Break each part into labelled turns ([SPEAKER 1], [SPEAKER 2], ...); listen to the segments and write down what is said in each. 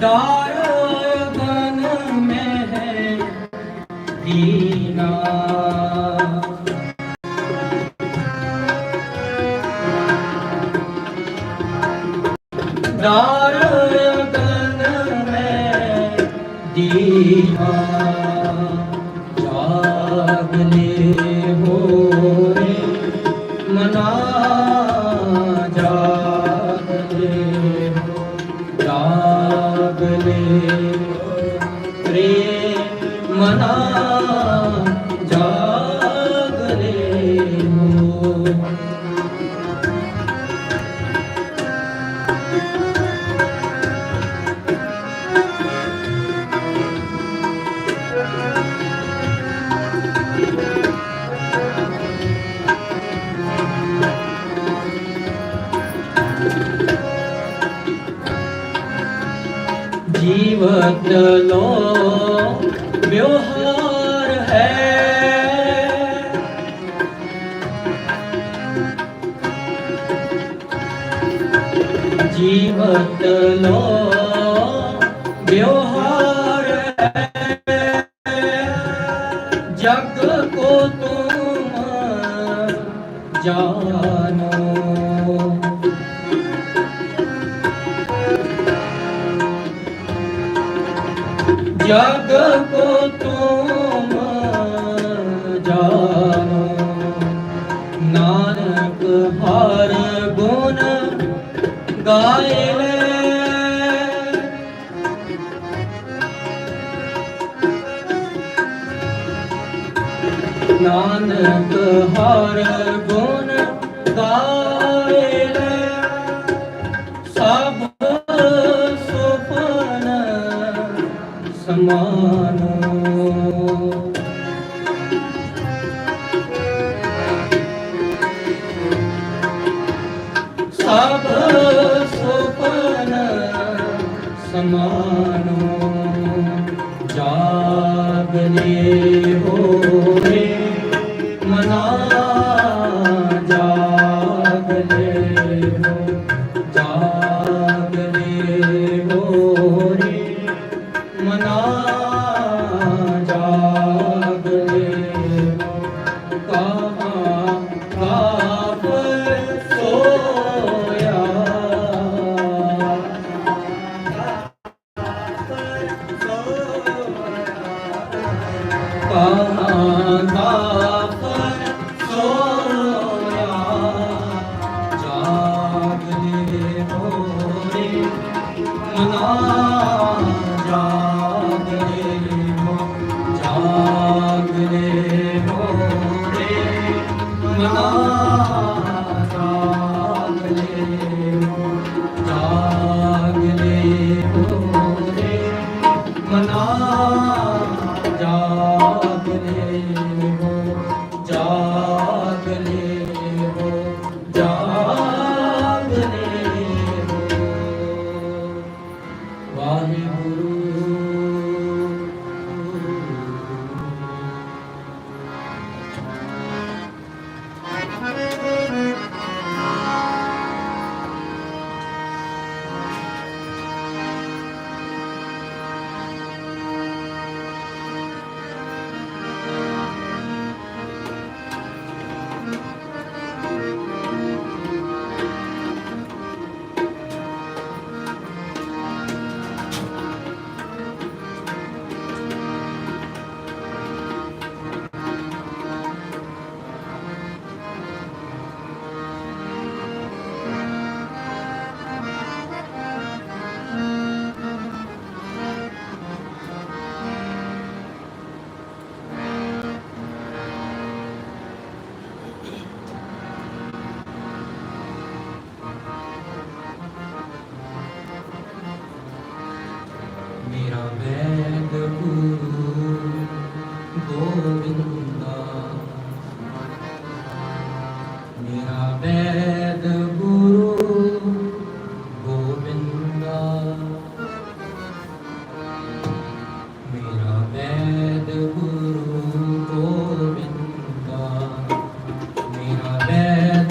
[SPEAKER 1] दार में है दीना જીવન લો ਹੈ। ਜੀਵਤ ਲੋ ਆਪ ਸੁਪਨ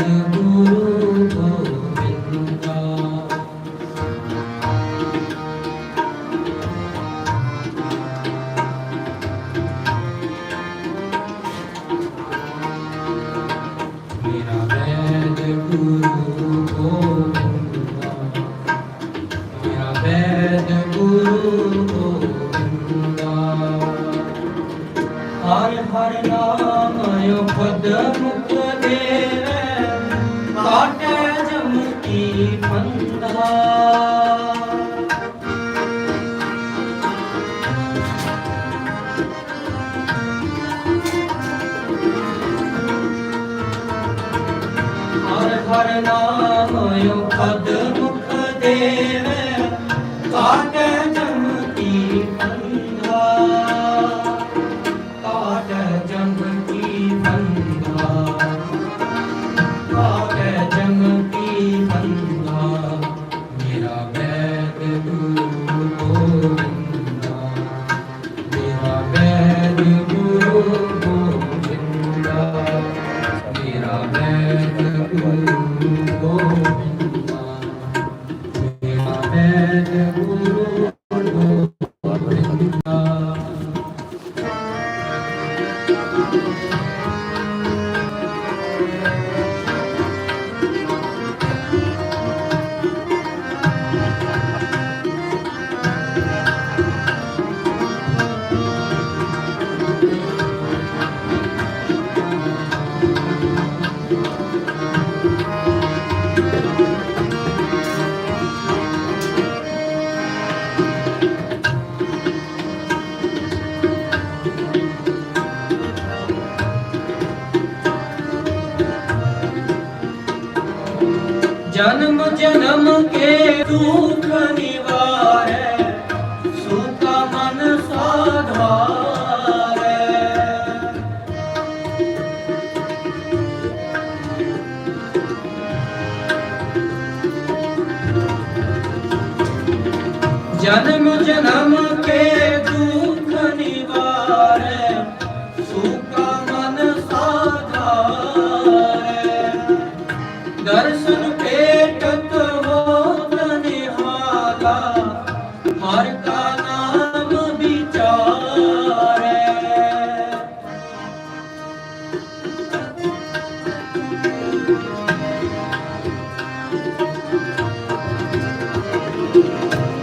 [SPEAKER 1] Santo. ਖਦ ਮੁਖ ਦੇਵੇ।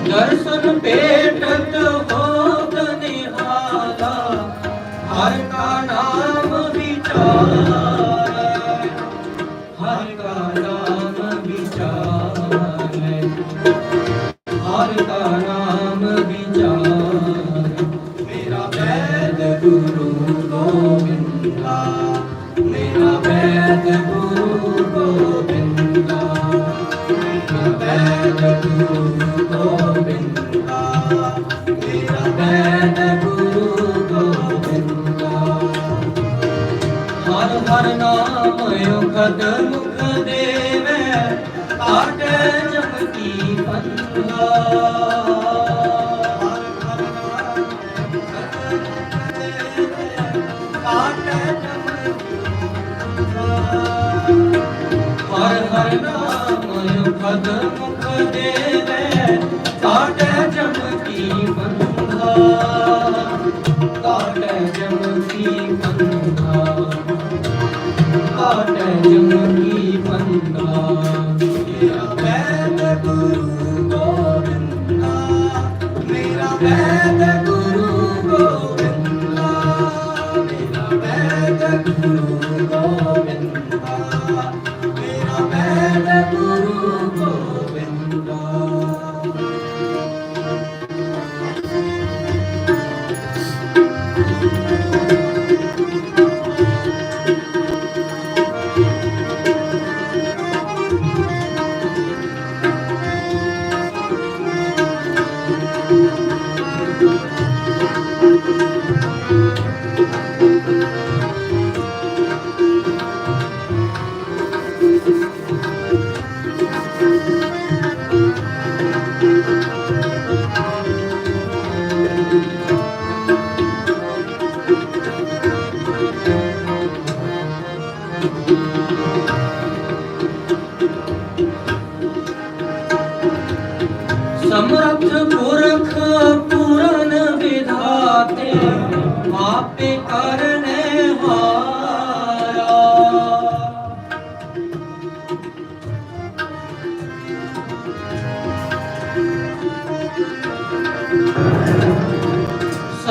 [SPEAKER 1] Ders ਹਰ ਨਾਮ ਉਖਦ ਮੁਖ ਦੇਵੇ ਆਟ ਜਪਤੀ ਪੰਥਾ ਹਰ ਹਰ ਨਾਮ ਉਖਦ ਮੁਖ ਦੇਵੇ ਆਟੇ ਜਪਤੀ Thank you.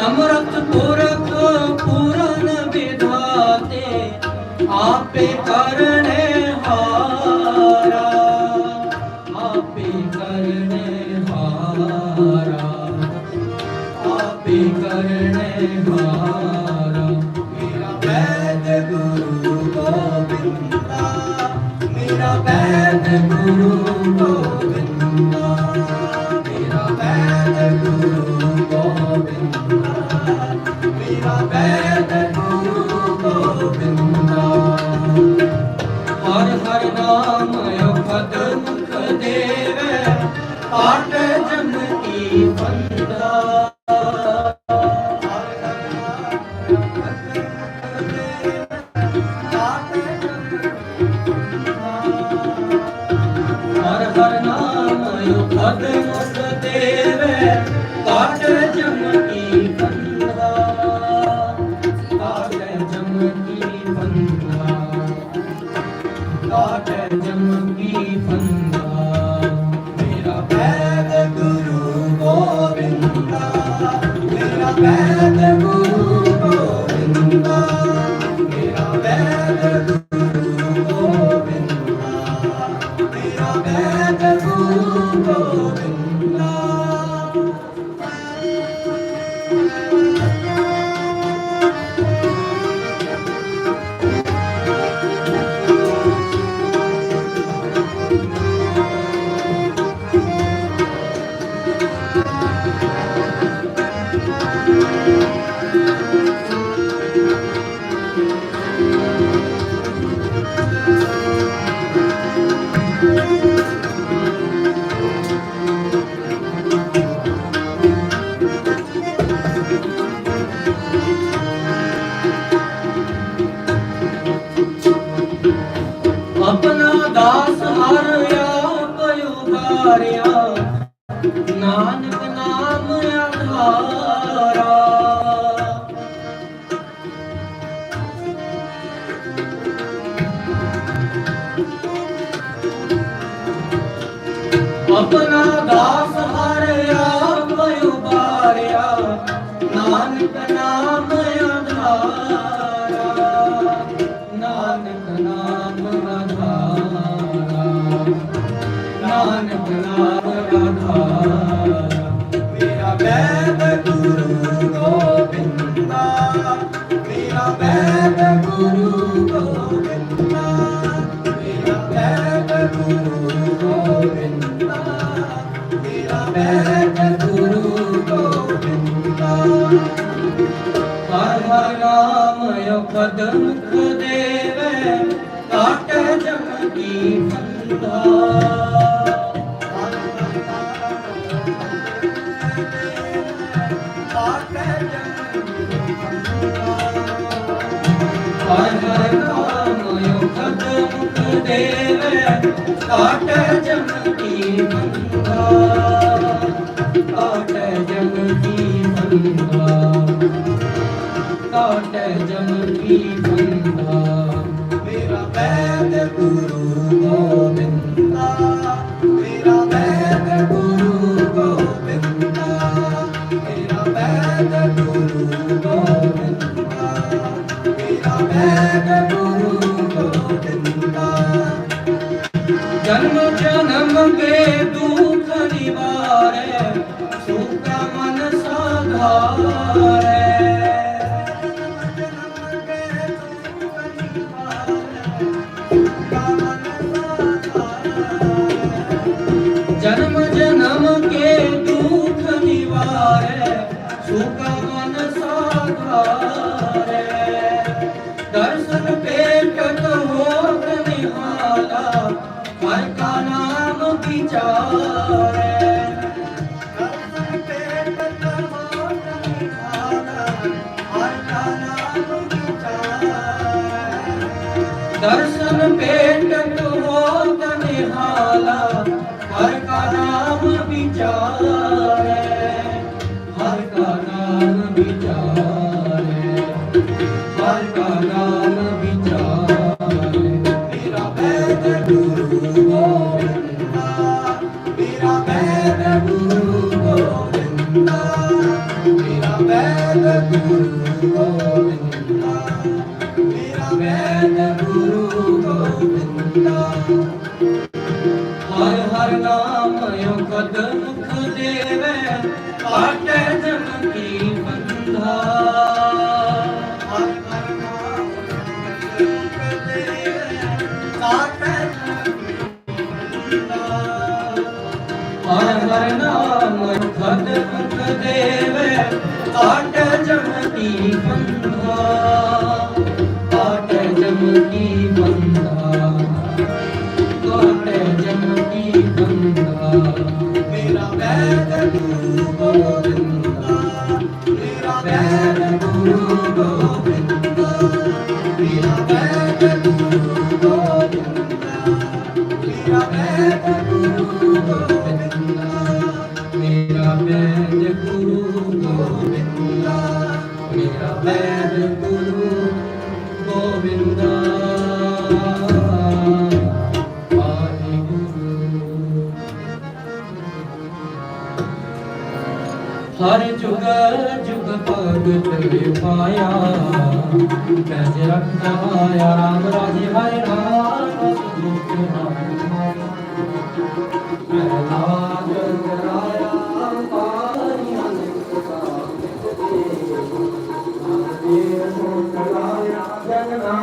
[SPEAKER 1] ਸਮਰਥ ਪੁਰਖ ਪੂਰਨ ਵਿਧਾਤੇ, ਆਪੇ ਕਰਨੇ ਹਾਰਾ। ਆਪੇ ਕਰਨੇ ਹਾਰਾ। ਆਪੇ ਕਰਨੇ ਹਾਰਾ। ਮੇਰਾ ਵੈਦ ਗੁਰੂ ਗੋਬਿੰਦਾ, ਮੇਰਾ ਵੈਦ ਗੁਰੂ ਗੋਬਿੰਦਾ, ਮੇਰਾ ਵੈਦ ਗੁਰੂ ਹਰ ਹਰ ਨਾਮ ਅਖਦ ਮੁਖ ਦੇਵੈ ਕਾਟ ਜਮਕੀ ਫੰਦਾ ਮੇਰਾ ਵੈਦ ਗੁਰੂ ਗੋਬਿੰਦਾ ਮੇਰਾ ਵੈਦ ਉਬਾਰਿਆ ਨਾਨਕ ਨਾਮ ਆਧਾਰਾ ਆਪਣਾ ਦਾਸ ਮੇਰਾ ਵੈਦ ਗੁਰੂ ਗੋਬਿੰਦਾ, ਮੇਰਾ ਵੈਦ ਗੁਰੂ ਗੋਬਿੰਦਾ, ਮੇਰਾ ਵੈਦ ਗੁਰੂ ਗੋਬਿੰਦਾ, ਮੇਰਾ ਵੈਦ ਗੁਰੂ ਗੋਬਿੰਦਾ। ਹਰ ਹਰ ਨਾਮ ਅਖਦ ਮੁਖ ਦੇਵੈ ਕਾਟ ਜਮ ਕੀ ਫੰਦਾ ਕਾਟ ਜਮ ਕੀ ਫੰਦਾ ਕਾਟ ਜਮ ਕੀ ਫੰਦਾ ਕਾਟ ਜਮ ਕੀ ਬੰਦਾ ਮੇਰਾ ਵੈਦ ਗੁਰੂ ਗੋਬਿੰਦਾ ਮੇਰਾ ਵੈਦ ਸੁਖ ਮਨ ਹਰ ਹਰ ਨਾਮ ਖਦ ਮੁਖ ਦੇਵੇ ਕਾਟ ਜਮ ਬੰਧਾ ਕਾਟ ਜਮ ਬੰਧਾ ਕਾਟ ਜਮ ਬੰਧਾ ਮੇਰਾ ਵੈਦ ਗੁਰੂ ਗੋਬਿੰਦਾ ਮੇਰਾ ਵੈਦ ਗੁਰੂ ਗੋਬਿੰਦਾ ਮੇਰਾ ਵੈਦ ਗੋਬਿੰਦਾ ਮੇਰਾ ਵੈਦ ਗੁਰੂ ਗੋਬਿੰਦਾ ਹਰ ਜੁਗ ਜੁਗ ਭਗਤ ਪਾਇਆ ਪੈਜ ਰੱਖਦਾ ਆਇਆ ਰਾਮ ਰਾਜੇ ਹਰਿ ਰਾਮ, ਸੁਖ ਨਾਮ
[SPEAKER 2] Não.